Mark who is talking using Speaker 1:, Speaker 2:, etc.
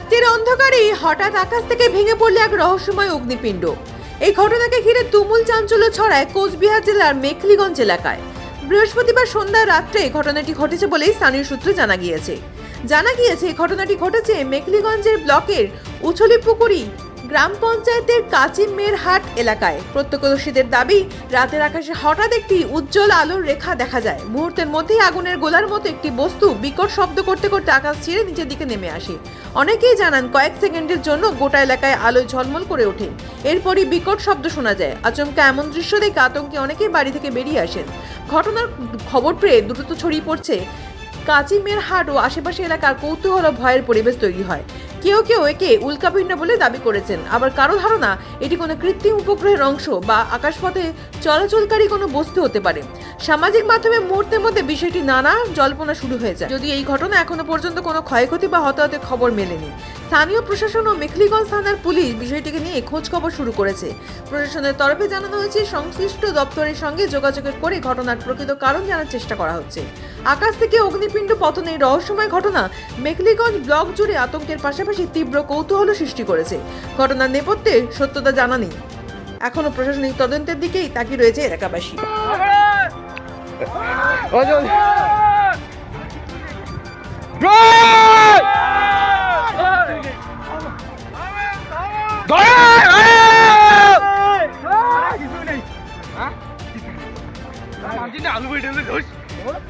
Speaker 1: রাতের অন্ধকারে হঠাৎ আকাশ থেকে ভেঙে পড়ল এক রহস্যময় অগ্নিপিণ্ড। এই ঘটনাকে ঘিরে তুমুল চাঞ্চল্য ছড়ায় কোচবিহার জেলার মেখলিগঞ্জ এলাকায়। বৃহস্পতিবার সন্ধ্যা রাত্রে ঘটনাটি ঘটেছে বলেই স্থানীয় সূত্রে জানা গিয়েছে। জানা গিয়েছে, এই ঘটনাটি ঘটেছে মেখলিগঞ্জের ব্লকের উছলিপুকুরি গ্রাম পঞ্চায়েতের কাচিমের হাট এলাকায়। প্রত্যক্ষদর্শীদের দাবি, রাতের আকাশে হঠাৎ একটি উজ্জ্বল আলোর রেখা দেখা যায়। মুহূর্তের মধ্যেই আগুনের গোলার মতো একটি বস্তু বিকট শব্দ করতে করতে আকাশ ছিঁড়ে নিচের দিকে নেমে আসে। অনেকেই জানান, কয়েক সেকেন্ডের জন্য গোটা এলাকায় আলোয় ঝলমল করে ওঠে। এরপরই বিকট শব্দ শোনা যায়। আচমকা এমন দৃশ্য দেখে আতঙ্কে অনেকেই বাড়ি থেকে বেরিয়ে আসেন। ঘটনার খবর পেয়ে দ্রুত ছড়িয়ে পড়ছে। কাচিমের হাট ও আশেপাশে এলাকার কৌতূহল ভয়ের পরিবেশ তৈরি হয়। কেউ কেউ একে উল্কাপিণ্ড বলে দাবি করেছেন। আবার কারও ধারণা, এটি কোনো কৃত্রিম উপগ্রহের অংশ বা আকাশপথে চলাচলকারী কোনো বস্তু হতে পারে। সামাজিক মাধ্যমে মুহূর্তের মধ্যে বিষয়টি নানা জল্পনা শুরু হয়ে যায়। যদি এই ঘটনা এখনও পর্যন্ত কোনো ক্ষয়ক্ষতি বা হতাহতের খবর মেলেনি, স্থানীয় প্রশাসন ও মেখলিগঞ্জ থানার পুলিশ বিষয়টিকে নিয়ে খোঁজ খবর শুরু করেছে। প্রশাসনের তরফে জানানো হয়েছে, সংশ্লিষ্ট দপ্তরের সঙ্গে যোগাযোগের করে ঘটনার প্রকৃত কারণ জানার চেষ্টা করা হচ্ছে। আকাশ থেকে অগ্নিপিণ্ড পতনের রহস্যময় ঘটনা মেখলিগঞ্জ ব্লক জুড়ে আতঙ্কের পাশাপাশি পাশাপাশি তীব্র কৌতূহল সৃষ্টি করেছে। ঘটনার নেপথ্যে সত্যতা জানা নেই। এখনও প্রশাসনিক তদন্তের দিকেই তাকি রয়েছে এলাকাবাসী।